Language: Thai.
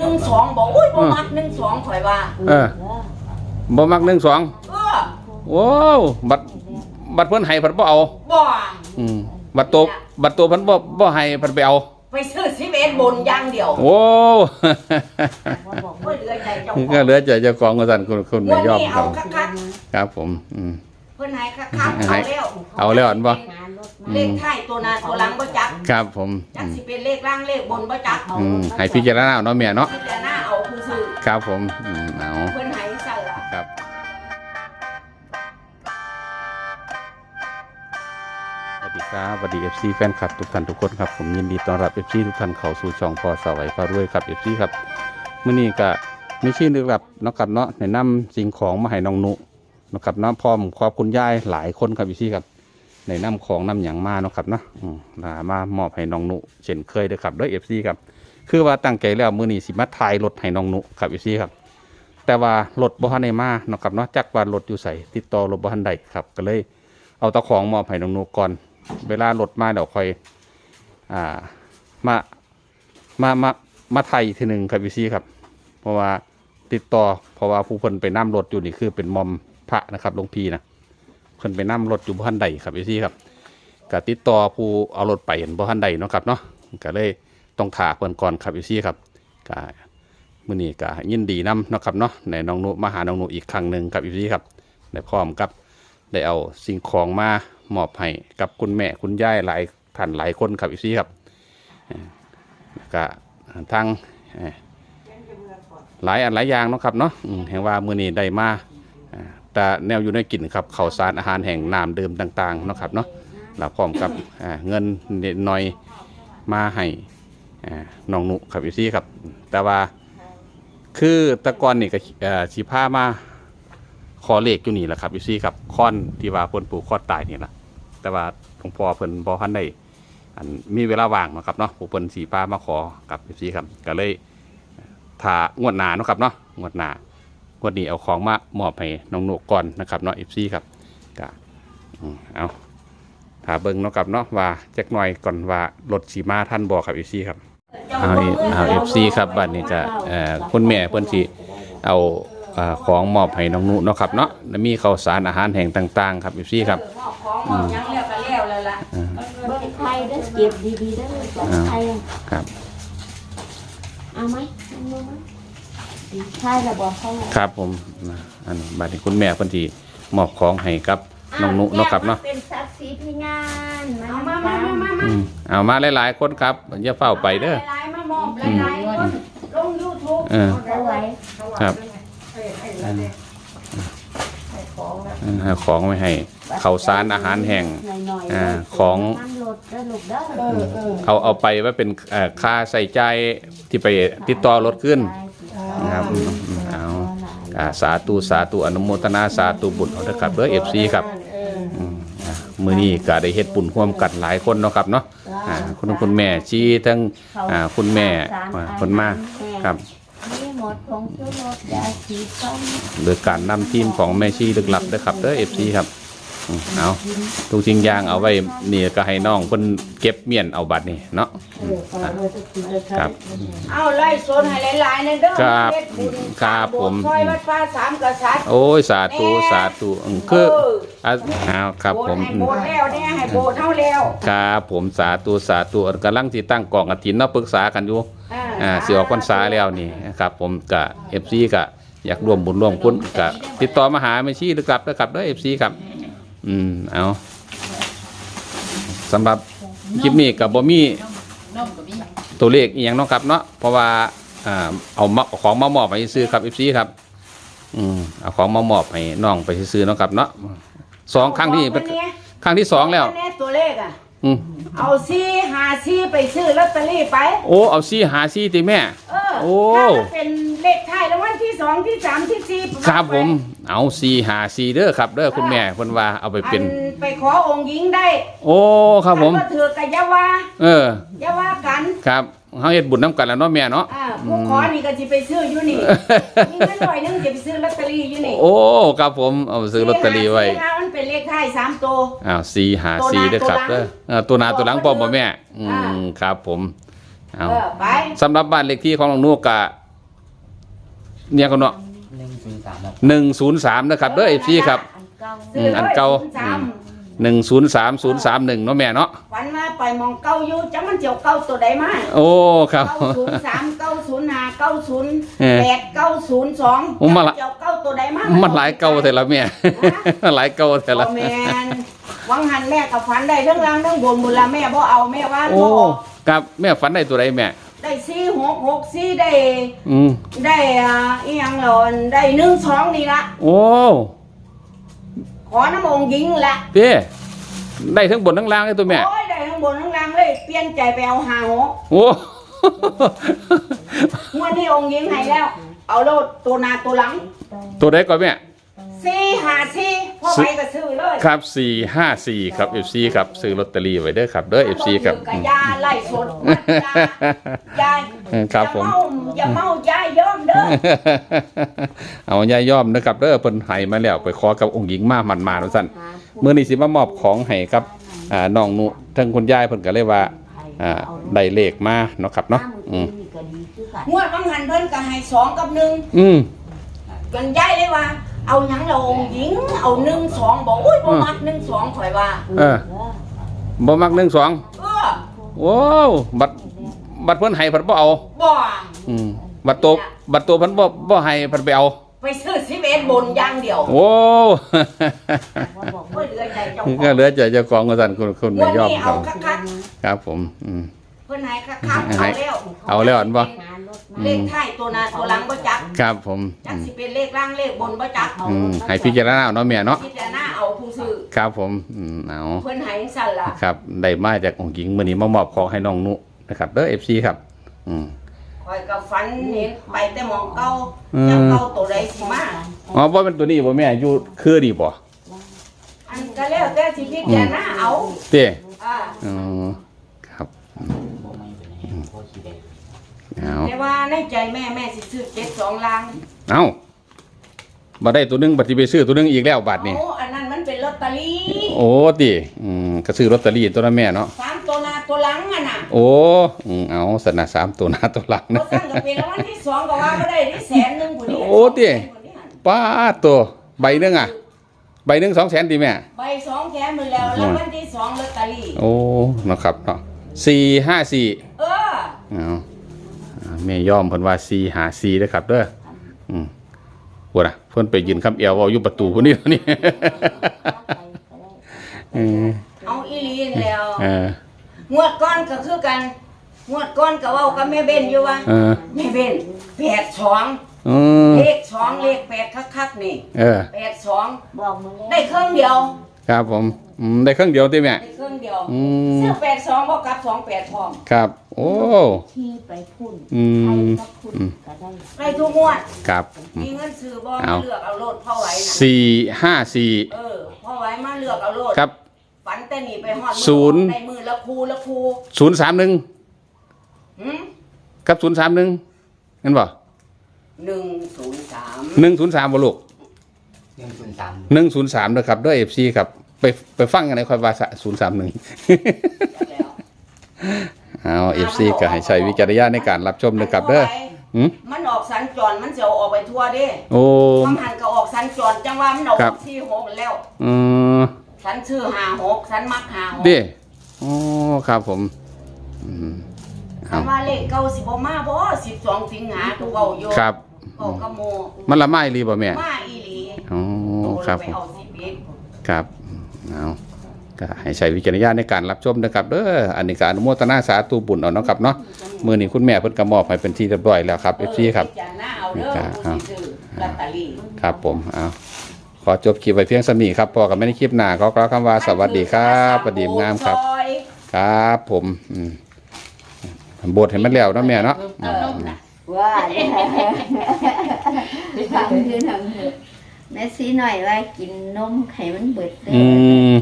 หนึ่งสองบอกอุ้ยบ่มักหนึ่งสองข่อยว่าเออบ่มักหนึ่งสองเออโอ้บัตรบัตรเพิ่นให้เพิ่นบ่เอาบ่อืมบัตรโตวบัตรโตวเพิ่นบ่บ่ให้เพิ่นไปเอา ไปซื้อสิบเอ็ดบนอย่างเดียวโอ้โอ้ยเหลือใจเจ้าขก็องเหลือใจเจ้าของว่าซั่นคุณคุณงไม่วดยอมนี้ครัเอาบคักครับผม อืม ๆเพิ่นให้คักๆให้เอาแล้ว เอาแล้วอันบ่ เลขท้ายตัวหน้าตัวหลังบ่จักครับผมจัอืกมสิเป็นเลขล่างเลขบนบ่จักอืมให้พิจารณาเอาเนาะแม่เนาะพิจารณาเอาคือซื้อครับผมอืมเอาเพิ่นให้สั่นล่ะครับสวัสดีครับสวัสดี FC แฟนคลับทุกท่านทุกคนครับผมยินดีต้อนรับ FC ทุกท่านเข้าสู่ช่องพอสวัยพารวยครับ FC ครับมื้อนี้ก็มีชื่อลึกลับเนาะครับเนาะแนะนำสิ่งของมาให้น้องนุเนาะครับเนาะพร้อมครอบคุณยายหลายคนครับ FC ครับ ในน้ำของน้ำหยังมาเนาะครับเนาะมามามอบให้น้องนุเช่นเคยเด้อครับด้วย FC ครับคือว่าตั้งใจแล้วมือนี้สิมาถ่ายรถให้น้องนุครับ FC ครับ แต่ว่ารถบ่ทันได้มาเนาะครับเนาะจักว่ารถอยู่ใส่ติดต่อรถบ่ทันได้ครับ ก็เลยเอาตะของมอบให้น้องนุก่อน เวลารถมาเดี๋ยวค่อยอ่ามามามามาไทยทีหนึ่งครับพี่ซีครับ เพราะว่าติดต่อเพราะว่าผู้เพิ่นไปนั่รถอยู่นี่คือเป็นมอมพระนะครับหลวงพี่นะ เพิ่นไปนั่รถอยู่บ่ทันใดครับพี่ซี่ครับก็ติดต่อผู้เอารถไปเห็นบ่ทันใดเนาะครับเนาะก็เลยต้องถาเพิ่นก่อนครับพี่ซี่ครับก็มื่อนี้ก็ยินดีนำเนาะครับเนาะในน้องนุมาหาน้องนุอีกครั้งหนึ่งครับอีพี่ครับได้พร้อมกับได้เอาสิ่งของมามอบให้กับคุณแม่คุณยายหลายท่านหลายคนครับอีพี่ครับเอ่อแล้วก็ทางหลายอันหลายอย่างเนาะครับเนาะแห่งว่ามื่อนี้ได้มา แต่แนวอยู่ในกินครับข้าวสารอาหารแห่งน้ำดื่มต่างๆนะครับเนาะแล้วพร้อมกับเงินนิดหน่อยมาให้น้องนุครับอีพี่ครับ แต่ว่าคือตะกอนนี่ก็สีผ้ามาขอเลขอยู่นี่แหละครับอยู่ซี่ครับค้อนที่ว่าเพิ่นปลูกค้อนตายนี่แหละแต่ว่าหลวงพ่อเพิ่นบ่ทันได้อันมีเวลาว่างนะครับเนาะผู้เพิ่นสีผ้ามาขอกับอยู่ซี่ครับก็เลยถ้างวดหนาเนาะครับเนาะงวดหนา งวดนี้เอาของมามอบให้น้องหนูก่อนนะครับเนาะ FC ครับก็อืมเอาถ้าเบิ่งเนาะครับเนาะว่าจักหน่อยก่อนว่ารถสีมาท่านบอกครับ FC ครับเอาเอาเอฟซีครับบัดนี้ก็เอ่อคุณแม่เพิ่นสิเอาเอ่อของมอบให้น้องนุเนาะครับเนาะแล้วมีข้าวสารอาหารแห้งต่าง ๆ ครับเอฟซีครับของหมอกยังแล้วก็แล้วแล้วล่ะเบิ้งไทยเด้อเก็บดีๆเด้อเบิ้งไทยอะครับเอาไหม เอาไหมไทยระบอกเขาครับผมนะอันบัดนี้คุณแม่เพิ่นสิมอบของให้กับน้องนุเนาะครับเนาะเป็นศักดิ์ศรีที่งานเอามามามามามาอืมเอามาหลายๆคนครับอย่าเฝ้าไปเด้อ หลายๆมามอบหลายๆคนลง YouTube เออ เอาไว้ครับเออเอาของไว้ให้ข้าวสารอาหารแห้ง หน่อยๆอ่าของ น้ำรถเด้อลูกเด้อเออเออเอาเอาไปไว้เป็นเอ่อค่าใส่ใจายที่ไปติดต่อรถขึ้น นะครับอืมอืมเอาอ่าสาธุสาธุอนุโมทนาสาธุบุญเอาเด้อครับเด้อ FC ครับอืมอ่ามื้อนี้ก็ได้เฮ็ดบุญร่วมกันหลายคนเนาะครับเนาะอ่าคุณคุณแม่ชี้ทั้งอ่าคุณแม่อ่าคนมาครับมีหมดของชูรสยาสีฟันโดยการนำทีมของแม่ชีลึกลับเด้อครับเด้อ FC ครับ อืมเอาทุกสิ่งอย่างเอาไว้นี่ก็ให้น้องเพิ่นเก็บเมียนเอาบัตรนี่เนาะอืมอะครับ เอาไล่โซนให้หลายๆนั่นเด้อครับเฮ็ดบุญครับโบสถ์ผม ซอยวัดฟ้าสามกษัตริย์ โอ้ยสาธุสาธุอืมคือเอออะเอาครับโบสผถ์มให้อืมโบสถ์แล้วเนี่ยให้โบสถ์เฮาแล้วครับผมสาธุสาธุกำลังที่ตั้งกองกฐินเนาะปรึกษากันอยู่อ่าอ่าสิออกพรรษาแล้วนี่นะครับ ผมกับเอฟซีก็อยากร่วมบุญร่วมคุณก็ติดต่อมาหาไม่ชี้หรือกลับนะครับด้วยเอฟซีครับ อืม เอาสำหรับคลิปนี้กับบ่มีตัวเลขอีหยังเนาะครับเนาะเพราะว่าอ่าเอามาเอาของมามอบให้ซื้อครับเอฟซีครับ อืมเอาของมามอบให้น้องไปซื้อเนาะครับเนาะสองครั้งที่เป็นบอกมาเนี่ยครั้งที่สองแล้วแน่ตัวเลขอะ อืม เอาซี่หาซี่ไปซื้อลอตเตอรี่ไป โอ้เอาซี่หาซี่ติแม่ เออโอ้ ถ้ามันเป็นเลขท้ายรางวัลที่สองที่สามที่สี่ครับผม เอาซี่หาซี่เด้อครับเด้อคุณแม่เพิ่นว่าเอาไปเป็นอัไปขอองค์หญิงได้โอ้ครับผม ถ้าบ่ถือกับอยาว่าเอออ ยาว่ากันครับเฮาเฮ็ดบุญน้ำกันแล้วเนาะแม่เนาะ อ่าผู้ขอนี่ก็สิไปซื้ออยู่นี่ มีเงินหน่อยนึงจะไปซื้อลอตเตอรี่อยู่นี่โอ้ครับผมเอาซื้อลอตเตอรี่ไว้สี่ห้ามัน เป็นเลขท้ายสามตัว อ้าวซี่หาซี่เด้อครับเด้อเออตัวหนาตัวหลังพร้อมบ่แม่ อือ่า มครับผมเอาเออไปสำหรับบ้านเลขที่ของน้องนุกกะเนี่ยก็เนาะหนึ่งศูนย์สามครับหนึ่งศูนย์สามนะครับเด้อเอฟซีครับ อันเก่าอืมอันเก่า ซื้ลย03หนึ่งศูนย์สามศูนย์สามหนึ่งเนาะแม่เนาะฝันมาไปมองเก้าอยู่จังมันเจียวเก้าตัวใดมาโอ้ครับ เก้าศูนย์สามเก้าศูนย์ห้าเก้าศูนย์เออแปดเก้าศูนย์สองโอ้มาละ เจียวเก้า ตัวใดมามัมันหลายเก่าแต่ละแม่หลายเก่าแต่ละบ่แม่นวังหันแม่กับฝันได้ทั้งล่างทั้งบนบุญละแม่บ่เอาแม่ว่าโอ้บ่ออกครับแม่ฝันได้ตัวใดแม่ ได้สี่หกหกสี่ได้อืมได้อ่าอีหยังหรอได้หนึ่งสองนี่ละโอ้ขอน้ำองค์หญิงละเป้ได้ทั้งบนทั้งล่างเลยตัวแม่โอ้ยได้ทั้งบนทั้งล่างเลยเปลี่ยนใจไปเอาหาหกโอ้งวดนี้องค์หญิงให้แล้ว เอาโลดตัวหนาตัวหลังตัวใดก่อนแม่ สี่หาสี่พ่อไปก็ซื้อเลยครับสี่ห้าสี่ครับ FC ครับซื้อลอตเตอรี่ไว้เด้อครับเด้อ FC ครับกะยาไล่สดมัดยายายครับผม อย่าเมาอย่าเมายายย่อมเด้อเอาย่าย่อมนะครับเด้อเพิ่นให้มาแล้วไปขอกับองค์หญิงมามันมาว่าซั่นมื้อนี้สิมามอบของให้กับอ่าน้องนุทั้งคุณยายเพิ่นก็เลยว่าอ่าได้เลขมาเนาะครับเนาะอืม ก็ดีคือกันงวดบางหันเพิ่นก็ให้สองกับหนึ่งอืมจนยายเลยว่า เอาหยังเราองค์หญิง เอาหนึ่งสองบอกอุ้ยบ่มักหนึ่งสองข่อยว่าเออ บ่มัก1 2เออโอ้บัตรบัตรเพิ่นให้เพิ่นบ่เอา บ่อืม บัตรโตบัตรโตเพิ่นบ่บ่ให้เพิ่นไปเอา ไปซื้อสิบเอ็ดบนอย่างเดียวโอ้ว่าบอกเพื่อเหลือใจเจ้าขก็องเหลือใจเจ้าของว่าซั่นคุณคุณงไม่วดยอมนี้ครัเอาบคักครับผม อืมๆ เพิ่นให้คักๆเอาแล้วเอาแล้วอันบ่หารถมาเลขท้ายตัวหน้าตัวหลังบ่จักครับผมจัอืกมสิเป็นเลขล่างเลขบนบ่จักอืมให้พิจารณาเอาเนาะแม่เนาะคิดแต่หน้าเอาผู้ซื้อครับผมอืมเอาเพิ่นให้จังซั่นล่ะครับได้มาจากองค์หญิงมื้อนี้มามอบของให้น้องนุนะครับเด้อ FC ครับ อืมข่อยก็ฝันเห็นไปแต่หมองเก่าอืมยังเก่าตัวใดสิมาอ๋อบ่เป็นตัวนี้บ่แม่อยู่คือนี่บ่อันก็แล้วแต่สิพิจารณาเอาเต้อ่าอ๋อครับ บ่ไม่เป็นไรโคตรสีแดง เอาแต่ว่าในใจแม่แม่สิซื้อ72ล้านเอาบ่ได้ตัวหนึงบัดสิไปซื้อตัวหนึงอีกแล้วบัดนี้โอ้อันนั้นมันเป็นลอตเตอรี่โอ้ติอืมก็ซื้อลอตเตอรี่ตัวนั้นแม่เนาะสามตัวหน้าตัวหลังอะน่ะโอ้อืมเอาสนะสามตัวหน้าตัวหลังบ่นะสั่งก็เป็นรางวัลที่สองก็ว่าบ่ได้ที่แสนหนึงพุ่นนี่โอ้ติ ป้าดตัวใบหนึงอะ ใบหนึงสองแสนดีแม่ ใบสองแขนมือแล้วรางวัลที่สองลอตเตอรี่โอ้นะครับเนาะสี่ห้าสี่เออ เอาอ่าแม่ย่อมเพิ่นว่าสี่หาสี่เด้อครับเด้ออืมปวดอะเพิ่นไปยืนคำเอวเอาอยู่ประตูพุ่นนี่นี่เออเอาอีหลีนแล้วเอองวดก้อนก็คือกันงวดก้อนก็เว้ากับแม่เบนอยู่ว่าเออแม่เบนแปดสองอืมเลขสองเลขแปดคักๆนี่เออแปดสองบอกมาแล้วได้เครื่องเดียว ครับผม อืมได้เครื่องเดียวติแม่ได้เครื่องเดียวอืม เสื้อแปดสองบ่กลับสองแปดพร้อมครับ โอ้ ที่ไปพุ่นอืใครมก็พุ่นอืม ก็ได้ได้ทุกงวด ครับอืมีมเงินซื้อบ่เอา มาเลือกเอาโลดพ่อไว้น่ะสี่ห้าสี่เออพ่อไว้มาเลือกเอาโลดครับ ฝันแต่หนีไปฮอดมือศูนย์ ในมือละครูละครูศูนย์สามหนึ่งหืมครับศูนย์สามหนึ่งเห็นบ่หนึ่งศูนย์สามหนึ่งศูนย์สามบ่ลูกหนึ่งศูนย์สามหนึ่งศูนย์สามนะครับด้วยเอฟซีครับ ไปไปฟังกันในคอยว่าศูนย์สามหนึ่งแล้วเอาเอฟซีก็ให้ใช้วิจารณญาณในการรับชมนะครับเด้อหืมมันออกสัญจรมันจะเอาออกไปทั่วเด้โอ้บางหันก็ออกสัญจรจังว่ามันออกครับสี่หกแล้วอืมสันชื่อหาหกสันมักหาหกเด้โอ้ครับผมอืมสัเอานว่าเลขเก้าสิบมาบ่สิบสองสิงหาตัวเบาอยู่ครับเบากระโมมันละไม้รีบ่แม่มาอีหลีโอ้โตครับไปผมเอาสิบเอ็ดครับ เอาก็ให้ใช้วิจารณญาณในการรับชมนะครับเด้ออันนี้การอนุโมทนาสาธุบุญเอาเนาะครับเนาะมื้อนี้คุณแม่เพิ่นก็มอบให้เป็นที่เรียบร้อยแล้วครับเอฟซีครับเออไปจานหน้าเอาเด้อครับผู้สิซื้อลอตเตอรี่ครับผมเอาขอจบคลิปไว้เพียงสำนีครับพอกันไม่ได้คลิปหน้าก็กล่าวคำว่าสวัสดีครับสวัสดีงามครับ ซอยครับผมอืมบทเห็นมันแล้วเนาะแม่เนาะ เออว่าฟังคือทำเถอะ แม่ซีหน่อยว่ากินนมไข่มันเบิดเด้อืม